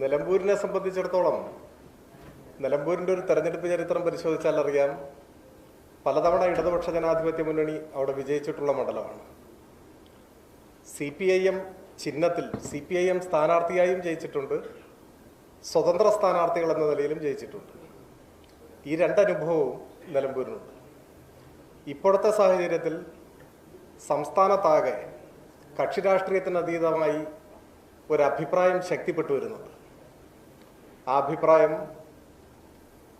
നിലമ്പൂരിനെ സംബന്ധിച്ചിടത്തോളം നിലമ്പൂരിന്റെ ഒരു തെരഞ്ഞെടുപ്പ് ചരിത്രം പരിശോധിച്ചാൽ അറിയാം പലതവണ ഇടതുപക്ഷ ജനാധിപത്യ മുന്നണി അവിടെ വിജയിച്ചിട്ടുള്ള മണ്ഡലമാണ്. സി പി ഐ എം ചിഹ്നത്തിൽ സി പി ഐ എം സ്ഥാനാർത്ഥിയായും ജയിച്ചിട്ടുണ്ട് സ്വതന്ത്ര സ്ഥാനാർത്ഥികൾ എന്ന നിലയിലും ജയിച്ചിട്ടുണ്ട്. ഈ രണ്ടനുഭവവും നിലമ്പൂരിനുണ്ട്. ഇപ്പോഴത്തെ സാഹചര്യത്തിൽ സംസ്ഥാനത്താകെ കക്ഷി രാഷ്ട്രീയത്തിന് അതീതമായി ഒരു അഭിപ്രായം ശക്തിപ്പെട്ടു വരുന്നുണ്ട്. ആ അഭിപ്രായം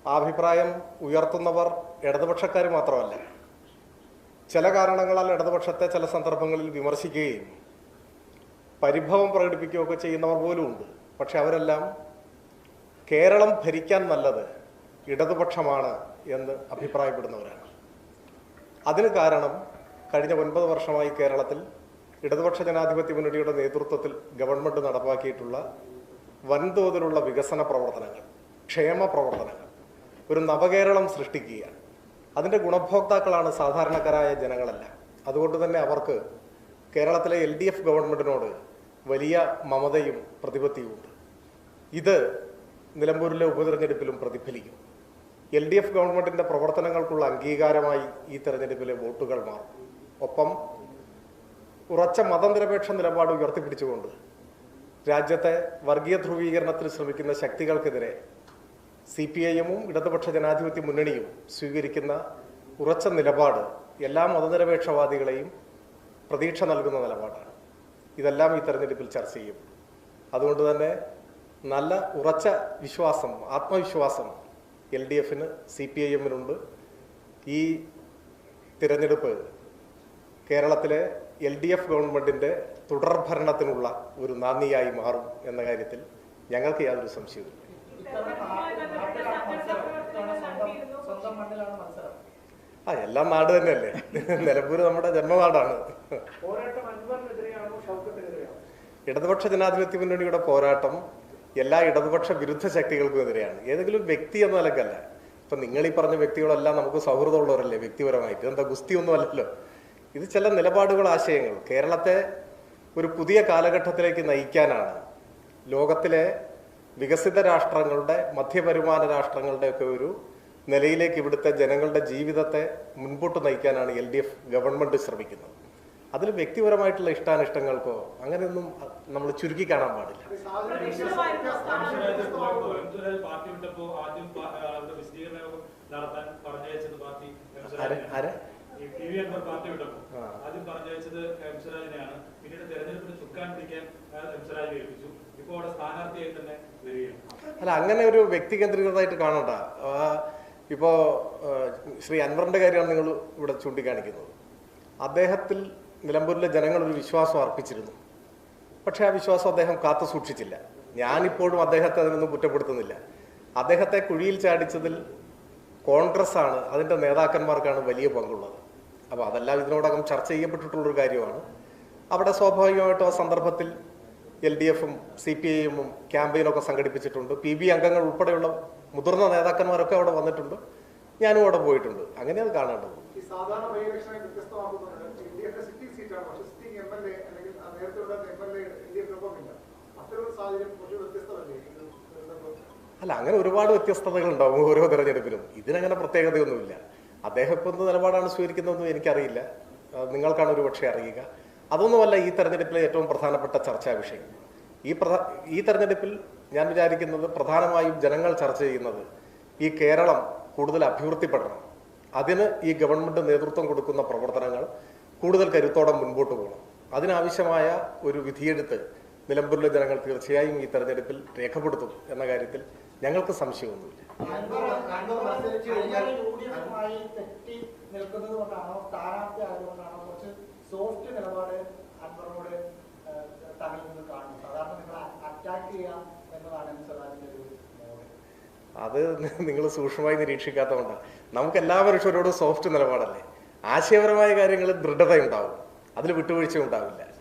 ആ അഭിപ്രായം ഉയർത്തുന്നവർ ഇടതുപക്ഷക്കാർ മാത്രമല്ല. ചില കാരണങ്ങളാൽ ഇടതുപക്ഷത്തെ ചില സന്ദർഭങ്ങളിൽ വിമർശിക്കുകയും പരിഭവം പ്രകടിപ്പിക്കുകയൊക്കെ ചെയ്യുന്നവർ പോലും ഉണ്ട്. പക്ഷെ അവരെല്ലാം കേരളം ഭരിക്കാൻ നല്ലത് ഇടതുപക്ഷമാണ് എന്ന് അഭിപ്രായപ്പെടുന്നവരാണ്. അതിന് കാരണം കഴിഞ്ഞ ഒൻപത് വർഷമായി കേരളത്തിൽ ഇടതുപക്ഷ ജനാധിപത്യ മുന്നണിയുടെ നേതൃത്വത്തിൽ ഗവൺമെന്റ് നടപ്പാക്കിയിട്ടുള്ള വൻതോതിലുള്ള വികസന പ്രവർത്തനങ്ങൾ ക്ഷേമ പ്രവർത്തനങ്ങൾ ഒരു നവകേരളം സൃഷ്ടിക്കുക അതിന്റെ ഗുണഭോക്താക്കളാണ് സാധാരണക്കാരായ ജനങ്ങളല്ല. അതുകൊണ്ട് തന്നെ അവർക്ക് കേരളത്തിലെ എൽ ഡി എഫ് ഗവൺമെന്റിനോട് വലിയ മമതയും പ്രതിപത്തിയുമുണ്ട് ഇത് നിലമ്പൂരിലെ ഉപതെരഞ്ഞെടുപ്പിലും പ്രതിഫലിക്കും. എൽ ഡി എഫ് ഗവൺമെന്റിന്റെ പ്രവർത്തനങ്ങൾക്കുള്ള അംഗീകാരമായി ഈ തെരഞ്ഞെടുപ്പിലെ വോട്ടുകൾ മാറും. ഒപ്പം ഉറച്ച മതനിരപേക്ഷ നിലപാട് ഉയർത്തിപ്പിടിച്ചുകൊണ്ട് രാജ്യത്തെ വർഗീയ ധ്രുവീകരണത്തിന് ശ്രമിക്കുന്ന ശക്തികൾക്കെതിരെ സി പി ഐ എമ്മും ഇടതുപക്ഷ ജനാധിപത്യ മുന്നണിയും സ്വീകരിക്കുന്ന ഉറച്ച നിലപാട് എല്ലാ മതനിരപേക്ഷവാദികളെയും പ്രതീക്ഷ നൽകുന്ന നിലപാടാണ്. ഇതെല്ലാം ഈ തെരഞ്ഞെടുപ്പിൽ ചർച്ച ചെയ്യും. അതുകൊണ്ട് തന്നെ നല്ല ഉറച്ച വിശ്വാസം ആത്മവിശ്വാസം എൽ ഡി എഫിന് സി പി ഐ എമ്മിനുണ്ട്. ഈ തിരഞ്ഞെടുപ്പ് കേരളത്തിലെ എൽ ഡി എഫ് ഗവൺമെന്റിന്റെ തുടർഭരണത്തിനുള്ള ഒരു നാന്ദിയായി മാറും എന്ന കാര്യത്തിൽ ഞങ്ങൾക്ക് യാതൊരു സംശയവും ആ എല്ലാം നാട് തന്നെയല്ലേ? നിലമ്പൂര് നമ്മുടെ ജന്മനാടാണ്. ഇടതുപക്ഷ ജനാധിപത്യ മുന്നണിയുടെ പോരാട്ടം എല്ലാ ഇടതുപക്ഷ വിരുദ്ധ ശക്തികൾക്കും എതിരെയാണ്. ഏതെങ്കിലും വ്യക്തി എന്ന നിലക്കല്ല. ഇപ്പൊ നിങ്ങൾ ഈ പറഞ്ഞ വ്യക്തികളെല്ലാം നമുക്ക് സൗഹൃദമുള്ളവരല്ലേ വ്യക്തിപരമായിട്ട്? എന്താ ഗുസ്തി ഒന്നും അല്ലല്ലോ. ഇത് ചില നിലപാടുകൾ ആശയങ്ങൾ. കേരളത്തെ ഒരു പുതിയ കാലഘട്ടത്തിലേക്ക് നയിക്കാനാണ് ലോകത്തിലെ വികസിത രാഷ്ട്രങ്ങളുടെ മധ്യവരുമാന രാഷ്ട്രങ്ങളുടെ ഒക്കെ ഒരു നിലയിലേക്ക് ഇവിടുത്തെ ജനങ്ങളുടെ ജീവിതത്തെ മുൻപോട്ട് നയിക്കാനാണ് എൽ ഡി എഫ് ഗവൺമെന്റ് ശ്രമിക്കുന്നത്. അതിൽ വ്യക്തിപരമായിട്ടുള്ള ഇഷ്ടാനിഷ്ടങ്ങൾക്കോ അങ്ങനെയൊന്നും നമ്മൾ ചുരുക്കി കാണാൻ പാടില്ല. ആരെ? ആരെ? ടി വി അൻവർ പാർട്ടി വിട്ടപ്പോ ആദ്യം പറഞ്ഞയച്ചത് എംസുരാജിനെയാണ്. പിന്നീട് തെരഞ്ഞെടുപ്പിന് ചുക്കാൻ പിടിക്കാൻ ആ, എംസുരാജിനെ ഏൽപ്പിച്ചു. ഇപ്പോ അവിടെ സ്ഥാനാർത്ഥിയായി തന്നെ വരികയാണ്. അല്ല അങ്ങനെ ഒരു വ്യക്തി കേന്ദ്രീകൃതമായിട്ട് കാണണ്ട. ഇപ്പോ ശ്രീ അൻവറിന്റെ കാര്യമാണ് നിങ്ങൾ ഇവിടെ ചൂണ്ടിക്കാണിക്കുന്നത്. അദ്ദേഹത്തിൽ നിലമ്പൂരിലെ ജനങ്ങൾ ഒരു വിശ്വാസം അർപ്പിച്ചിരുന്നു. പക്ഷെ ആ വിശ്വാസം അദ്ദേഹം കാത്തു സൂക്ഷിച്ചില്ല. ഞാനിപ്പോഴും അദ്ദേഹത്തെ അതിനൊന്നും കുറ്റപ്പെടുത്തുന്നില്ല. അദ്ദേഹത്തെ കുഴിയിൽ ചാടിച്ചതിൽ കോൺഗ്രസ് ആണ് അതിന്റെ നേതാക്കന്മാർക്കാണ് വലിയ പങ്കുള്ളത്. അപ്പോൾ അതെല്ലാം ഇതിനോടകം ചർച്ച ചെയ്യപ്പെട്ടിട്ടുള്ളൊരു കാര്യമാണ്. അവിടെ സ്വാഭാവികമായിട്ടും ആ സന്ദർഭത്തിൽ എൽ ഡി എഫും സി പി ഐയും ക്യാമ്പയിനൊക്കെ സംഘടിപ്പിച്ചിട്ടുണ്ട്. പി ബി അംഗങ്ങൾ ഉൾപ്പെടെയുള്ള മുതിർന്ന നേതാക്കന്മാരൊക്കെ അവിടെ വന്നിട്ടുണ്ട്. ഞാനും അവിടെ പോയിട്ടുണ്ട്. അങ്ങനെ അത് കാണേണ്ടത് അല്ല അങ്ങനെ ഒരുപാട് വ്യത്യസ്തതകൾ ഉണ്ടാവും ഓരോ തെരഞ്ഞെടുപ്പിലും. ഇതിനങ്ങനെ പ്രത്യേകതയൊന്നുമില്ല. അദ്ദേഹം ഇപ്പോൾ എന്ത് നിലപാടാണ് സ്വീകരിക്കുന്നതെന്നും എനിക്കറിയില്ല. നിങ്ങൾക്കാണ് ഒരു പക്ഷേ അറിയുക. അതൊന്നുമല്ല ഈ തെരഞ്ഞെടുപ്പിലെ ഏറ്റവും പ്രധാനപ്പെട്ട ചർച്ചാ വിഷയം. ഈ ഈ തെരഞ്ഞെടുപ്പിൽ ഞാൻ വിചാരിക്കുന്നത് പ്രധാനമായും ജനങ്ങൾ ചർച്ച ചെയ്യുന്നത് ഈ കേരളം കൂടുതൽ അഭിവൃദ്ധിപ്പെടണം. അതിന് ഈ ഗവൺമെന്റ് നേതൃത്വം കൊടുക്കുന്ന പ്രവർത്തനങ്ങൾ കൂടുതൽ കരുത്തോടെ മുൻപോട്ട് പോകണം. അതിനാവശ്യമായ ഒരു വിധിയെടുത്ത് നിലമ്പൂരിലെ ജനങ്ങൾ തീർച്ചയായും ഈ തെരഞ്ഞെടുപ്പിൽ രേഖപ്പെടുത്തും എന്ന കാര്യത്തിൽ ഞങ്ങൾക്ക് സംശയമൊന്നുമില്ല. അത് നിങ്ങൾ സൂക്ഷ്മമായി നിരീക്ഷിക്കാത്തതുകൊണ്ടാണ്. നമുക്ക് എല്ലാ മനുഷ്യരോടും സോഫ്റ്റ് നിലപാടല്ലേ? ആശയപരമായ കാര്യങ്ങളിൽ ദൃഢതയുണ്ടാവും. അതിൽ വിട്ടുവീഴ്ച ഉണ്ടാവില്ല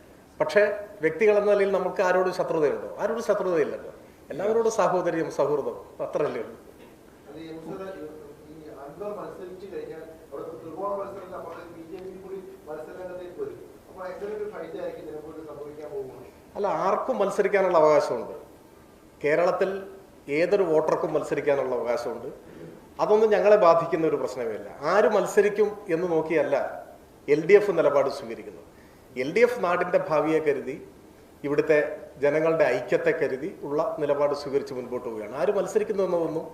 പക്ഷേ വ്യക്തികൾ എന്ന നിലയിൽ നമുക്ക് ആരോടും ശത്രുതയുണ്ടോ? ആരോടും ശത്രുതയില്ലല്ലോ. എല്ലാവരോടും സാഹോദര്യം സൗഹൃദം അത്രയല്ലേ ഉള്ളൂ. അല്ല ആർക്കും മത്സരിക്കാനുള്ള അവകാശമുണ്ട്. കേരളത്തിൽ ഏതൊരു വോട്ടർക്കും മത്സരിക്കാനുള്ള അവകാശമുണ്ട്. അതൊന്നും ഞങ്ങളെ ബാധിക്കുന്ന ഒരു പ്രശ്നമേ ഇല്ല. ആര് മത്സരിക്കും എന്ന് നോക്കിയല്ല എൽ ഡി എഫ് നിലപാട് സ്വീകരിക്കുന്നത്. എൽ ഡി എഫ് നാടിന്റെ ഭാവിയെ കരുതി ഇവിടുത്തെ ജനങ്ങളുടെ ഐക്യത്തെ കരുതി ഉള്ള നിലപാട് സ്വീകരിച്ച് മുൻപോട്ട് പോവുകയാണ്. ആര് മത്സരിക്കുന്നു എന്നതൊന്നും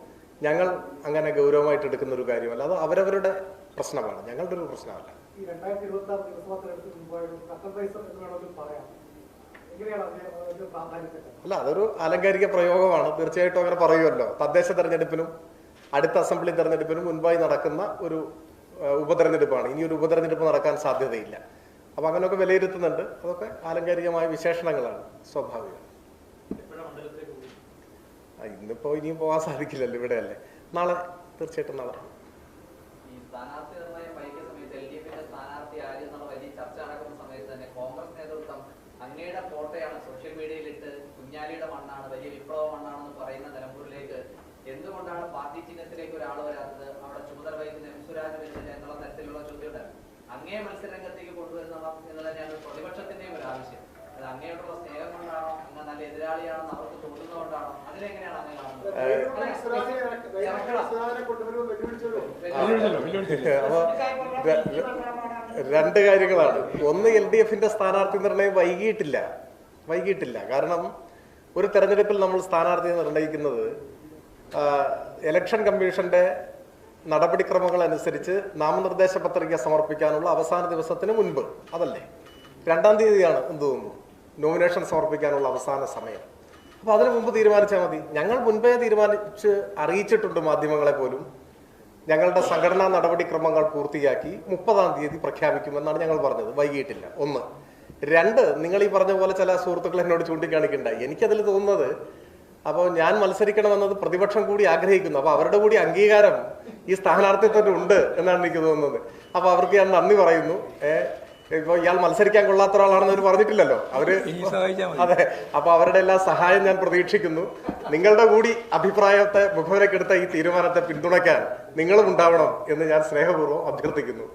ഞങ്ങൾ അങ്ങനെ ഗൗരവമായിട്ട് എടുക്കുന്ന ഒരു കാര്യമല്ല. അത് അവരവരുടെ പ്രശ്നമാണ്. ഞങ്ങളുടെ ഒരു പ്രശ്നമല്ല. അല്ല അതൊരു ആലങ്കാരിക പ്രയോഗമാണ്. തീർച്ചയായിട്ടും അങ്ങനെ പറയുമല്ലോ. തദ്ദേശ തെരഞ്ഞെടുപ്പിനും അടുത്ത അസംബ്ലി തെരഞ്ഞെടുപ്പിനും മുൻപായി നടക്കുന്ന ഒരു ഉപതെരഞ്ഞെടുപ്പാണ്. ഇനി ഒരു ഉപതെരഞ്ഞെടുപ്പ് നടക്കാൻ സാധ്യതയില്ല. അപ്പൊ അങ്ങനെയൊക്കെ വിലയിരുത്തുന്നുണ്ട്. അതൊക്കെ ആലങ്കാരികമായ വിശേഷണങ്ങളാണ് സ്വാഭാവികം. ഇന്നിപ്പോ ഇനിയും പോകാൻ സാധിക്കില്ലല്ലോ ഇവിടെയല്ലേ? നാളെ തീർച്ചയായിട്ടും നാളെ. എന്തുകൊണ്ടാണ് പാർട്ടി ചിഹ്നത്തിലേക്ക് ഒരാൾ വരാത്തത്? അവിടെ ചുമതല വഹിക്കുന്ന എം സുരാജ് വെച്ചിട്ട് എന്നുള്ള അങ്ങയെ മത്സരരംഗത്തേക്ക് കൊണ്ടുവരുന്നവർ എന്ന് തന്നെയാണ് പ്രതിപക്ഷത്തിന്റെയും ഒരു ആവശ്യം. അത് അങ്ങയോടുള്ള സ്നേഹം കൊണ്ടാണോ അങ്ങ് നല്ല എതിരാളിയാണെന്ന് അവർക്ക് തോന്നുന്നതുകൊണ്ടാണോ അതിലെങ്ങനെയാണ് അങ്ങ് കാണുന്നത്? ര- രണ്ട് കാര്യങ്ങളാണ്. ഒന്ന് എൽ ഡി എഫിന്റെ സ്ഥാനാർത്ഥി നിർണയം വൈകിയിട്ടില്ല. വൈകിയിട്ടില്ല. കാരണം ഒരു തെരഞ്ഞെടുപ്പിൽ നമ്മൾ സ്ഥാനാർത്ഥിയെ നിർണയിക്കുന്നത് ആ, ഇലക്ഷൻ കമ്മീഷന്റെ നടപടിക്രമങ്ങൾ അനുസരിച്ച് നാമനിർദ്ദേശ പത്രിക സമർപ്പിക്കാനുള്ള അവസാന ദിവസത്തിന് മുൻപ് അതല്ലേ? രണ്ടാം തീയതിയാണ് എന്ത് തോന്നുന്നു? നോമിനേഷൻ സമർപ്പിക്കാനുള്ള അവസാന സമയം. അപ്പോൾ അതിന് മുമ്പ് തീരുമാനിച്ചാൽ മതി. ഞങ്ങൾ മുൻപേ തീരുമാനിച്ച് അറിയിച്ചിട്ടുണ്ട് മാധ്യമങ്ങളെ പോലും. ഞങ്ങളുടെ സംഘടനാ നടപടിക്രമങ്ങൾ പൂർത്തിയാക്കി മുപ്പതാം തീയതി പ്രഖ്യാപിക്കുമെന്നാണ് ഞങ്ങൾ പറഞ്ഞത്. വൈകിട്ടില്ല. ഒന്ന്. രണ്ട് നിങ്ങൾ ഈ പറഞ്ഞ പോലെ ചില സുഹൃത്തുക്കൾ എന്നോട് ചൂണ്ടിക്കാണിക്കണ്ടായി. എനിക്കതിൽ തോന്നുന്നത് അപ്പോൾ ഞാൻ മത്സരിക്കണമെന്നത് പ്രതിപക്ഷം കൂടി ആഗ്രഹിക്കുന്നു. അപ്പോൾ അവരുടെ കൂടി അംഗീകാരം ഈ സ്ഥാനാർത്ഥിത്വത്തിന് ഉണ്ട് എന്നാണ് എനിക്ക് തോന്നുന്നത്. അപ്പോൾ അവർക്ക് ഞാൻ നന്ദി പറയുന്നു. ഇപ്പോൾ ഇപ്പൊ ഇയാൾ മത്സരിക്കാൻ കൊള്ളാത്ത ഒരാളാണെന്ന് അവർ പറഞ്ഞിട്ടില്ലല്ലോ. അവർ അതെ. അപ്പോൾ അവരുടെ എല്ലാ സഹായം ഞാൻ പ്രതീക്ഷിക്കുന്നു. നിങ്ങളുടെ കൂടി അഭിപ്രായത്തെ മുഖവരക്കെടുത്ത ഈ തീരുമാനത്തെ പിന്തുണയ്ക്കാൻ നിങ്ങളും ഉണ്ടാവണം എന്ന് ഞാൻ സ്നേഹപൂർവം അഭ്യർത്ഥിക്കുന്നു.